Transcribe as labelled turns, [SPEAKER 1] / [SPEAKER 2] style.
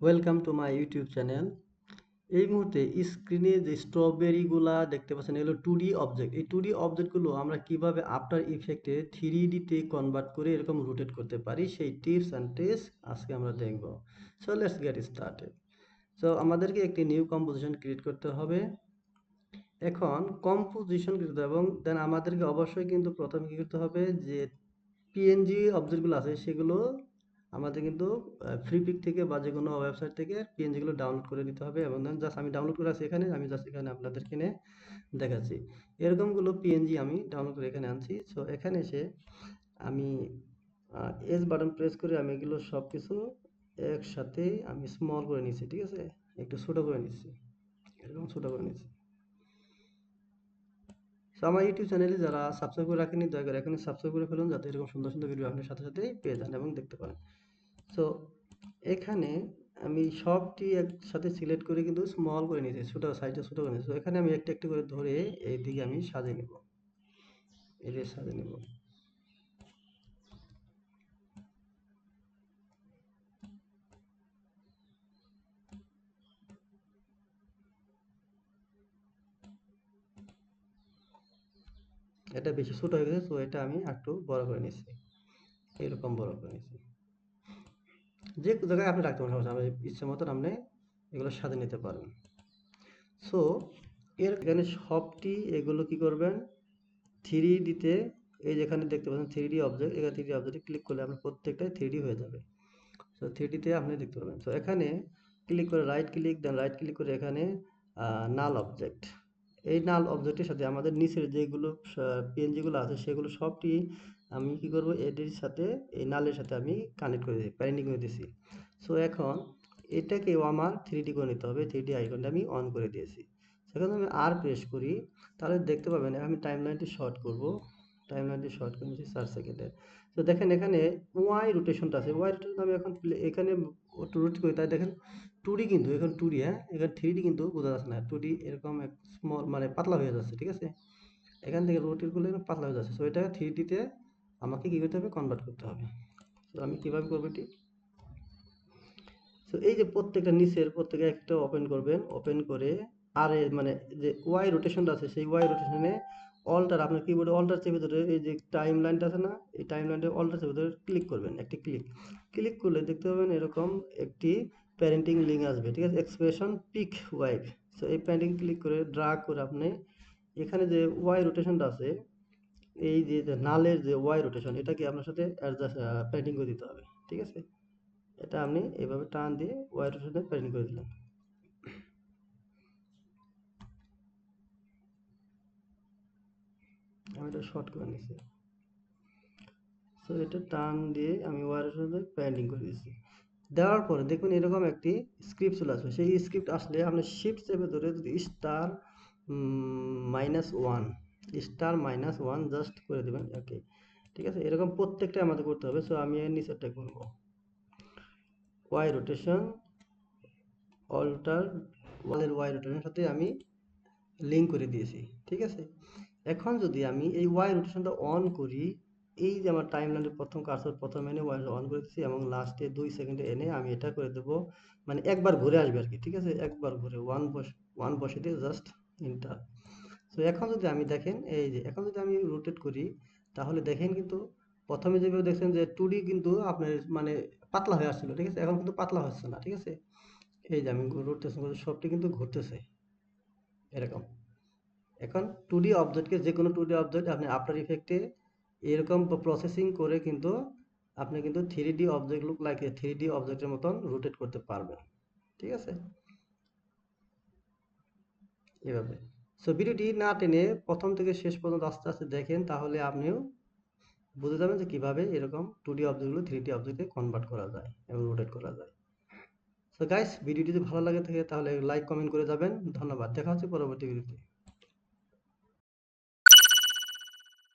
[SPEAKER 1] Welcome to my YouTube channel এই মুহূর্তে স্ক্রিনে যে স্ট্রবেরিগুলা দেখতে পাচ্ছেন, এগুলো টু ডি অবজেক্ট এই টু ডি অবজেক্টগুলো আমরা কীভাবে আফটার ইফেক্টে থ্রি ডিতে কনভার্ট করে এরকম রোটেট করতে পারি, সেই টিপস অ্যান্ড ট্রিক্স আজকে আমরা দেখব। So let's get started so আমাদেরকে একটি নিউ কম্পোজিশন ক্রিয়েট করতে হবে। এখন কম্পোজিশন করতে এবং দেন আমাদেরকে অবশ্যই কিন্তু প্রথমে কী করতে হবে যে পিএনজি অবজেক্টগুলো আছে, সেগুলো আমাদের কিন্তু ফ্রি পিক থেকে বা যে কোনো ওয়েবসাইট থেকে পিএনজিগুলো ডাউনলোড করে নিতে হবে এবং জাস্ট আমি ডাউনলোড করে আছি এখানে, আমি জাস্ট এখানে আপনাদের কিনে দেখাচ্ছি। এরকমগুলো পিএনজি আমি ডাউনলোড করে এখানে আনছি। সো এখানে এসে আমি এস বাটন প্রেস করে আমি এগুলো সব কিছু একসাথে আমি স্মল করে নিচ্ছি ঠিক আছে? একটু ছোটো করে নিচ্ছি এরকম ছোটো করে নিচ্ছি সো আমার ইউটিউব চ্যানেলে যারা সাবস্ক্রাইব করে রাখেনি দয়া করে এখনই সাবস্ক্রাইব করে ফেলুন যাতে এরকম সুন্দর সুন্দর ভিডিও আপনার সাথে সাথেই পেয়ে যান এবং দেখতে পারেন। সো এখানে আমি সবটি একসাথে সিলেক্ট করে কিন্তু স্মল করে নিয়েছি, ছোটো সাইজটা ছোটো করে নিয়েছি। এখানে আমি একটা একটা করে ধরে এই আমি সাজিয়ে নেব। এদের সাজিয়ে নেব। এটা বেশি ছোট হয়ে গেছে, তো এটা আমি একটু বড় করে নিয়েছি। এরকম বড় করে নিচ্ছি যে জায়গায় আপনি রাখতে পারেন, সমস্যা ইচ্ছে মতন আপনি এগুলো সাথে নিতে পারেন। সো এর এখানে সবটি এগুলো কি করবেন? থ্রি ডিতে এই যেখানে দেখতে পাচ্ছেন থ্রি ডি অবজেক্ট এখানে থ্রি ডি অবজেক্টে ক্লিক করলে আপনার প্রত্যেকটাই থ্রি ডি হয়ে যাবে। সো থ্রি ডিতে আপনি দেখতে পাবেন সো এখানে ক্লিক করে রাইট ক্লিক দেন রাইট ক্লিক করে এখানে নাল অবজেক্ট এই নাল অবজেক্টের সাথে আমাদের নিচের যেগুলো পিএনজিগুলো আছে, সেগুলো সবটি আমি কি করব এটির সাথে, এই নালের সাথে আমি কানেক্ট করে দিই প্যারেন্টিং করে দিয়েছি সো এখন এটাকেও আমার থ্রি ডি করে নিতে হবে থ্রি ডি আইকনটা আমি অন করে দিয়েছি। সেখানে আমি আর প্রেস করি, তাহলে দেখতে পাবেন, আমি টাইম লাইনটি শর্ট করব। টাইম লাইনটি শর্ট নিচ্ছি চার সেকেন্ডের তো দেখেন এখানে ওয়াই রোটেশনটা আছে। ওয়াই রোটেশন আমি এখন এখানে রোট করি। তাই দেখেন টু কিন্তু, এখন টু হ্যাঁ? এখানে থ্রি ডি কিন্তু বোঝা যাচ্ছে না। টু এরকম স্মল মানে পাতলা হয়ে যাচ্ছে, ঠিক আছে? এখান থেকে রোটেটগুলো পাতলা হয়ে যাচ্ছে। সো এটা থ্রি ডিতে আমাকে কী করতে হবে? কনভার্ট করতে হবে। তো আমি কীভাবে করব এটি? সো এই যে প্রত্যেকটা নিচের, প্রত্যেকে একটা ওপেন করবেন। ওপেন করে আর মানে যে ওয়াই রোটেশনটা আছে, সেই ওয়াই রোটেশনে অল্টার আপনার কিবোর্ডে অল্টার চেপে ধরে, এই যে টাইম লাইনটা আছে না, এই টাইম লাইনটা অল্টার চেপে ধরে ক্লিক করবেন, একটি ক্লিক ক্লিক করলে দেখতে পাবেন এরকম একটি প্যারেন্টিং লিঙ্ক আসবে, ঠিক আছে? এক্সপ্রেশন পিক ওয়াইফ সো এই প্যারেন্টিং ক্লিক করে ড্রাগ করে আপনি এখানে যে ওয়াই রোটেশনটা আছে, এই যে নালের যে ওয়াই রোটেশন এটাকে আপনার সাথে অ্যাডজাস্ট প্যারেন্টিং করে দিতে হবে, ঠিক আছে? এটা আপনি এভাবে টান দিয়ে ওয়াই রোটেশনে প্যারেন্টিং করে দিলেন। এটা শর্ট করে নিচ্ছি সো এটা টান দিয়ে আমি ওয়ারের সাথে প্যান্ডিং করে দিচ্ছি দেওয়ার পরে দেখুন এরকম একটি স্ক্রিপ্ট চলে আসবে। সেই স্ক্রিপ্ট আসলে আপনি শিফট চেপে ধরে যদি star minus one star minus one just করে দেবেন ওকে ঠিক আছে? এরকম প্রত্যেকটা আমাদের করতে হবে। সো আমি এর নিচেরটা করব। ওয়াই রোটেশন অল্টার ওয়ালের ওয়াই রোটেশনের সাথে আমি লিঙ্ক করে দিয়েছি। ঠিক আছে? এখন যদি আমি এই ওয়াই রোটেশনটা অন করি, এই যে আমার টাইম লাইনের প্রথম কার্সর প্রথম এনে ওয়াই অন করে দিচ্ছি এবং লাস্টে দুই সেকেন্ডে এনে আমি এটা করে দেবো মানে একবার ঘুরে আসবে আর কি, ঠিক আছে? একবার ঘুরে ওয়ান বস ওয়ান বসে দিয়ে জাস্ট ইন্টার তো এখন যদি আমি দেখেন, এই যে, এখন যদি আমি রোটেট করি, তাহলে দেখেন কিন্তু প্রথমে যেভাবে দেখছেন যে টু কিন্তু আপনার মানে পাতলা হয়ে আসছিল, ঠিক আছে? এখন কিন্তু পাতলা হচ্ছে না, ঠিক আছে? এই যে আমি রোটেশন করছি, সবটি কিন্তু ঘুরতেছে, এরকম। এখন টু ডি অবজেক্টকে যে কোনো টু ডি অবজেক্ট আপনি আফটার ইফেক্টে এরকম প্রসেসিং করে কিন্তু আপনি কিন্তু three D object look like three D অবজেক্টের মতন রোটেট করতে পারবেন। ঠিক আছে? এভাবে। সো ভিডিওটি না টেনে প্রথম থেকে শেষ পর্যন্ত আস্তে আস্তে দেখেন, তাহলে আপনিও বুঝে যাবেন যে কীভাবে এরকম টু ডি অবজেক্টগুলো থ্রি ডি অবজেক্টে কনভার্ট করা যায় এবং রোটেট করা যায়। সো গাইস ভিডিওটি যদি ভালো লাগে থাকে, তাহলে লাইক কমেন্ট করে যাবেন। ধন্যবাদ। দেখা হচ্ছে পরবর্তী ভিডিওতে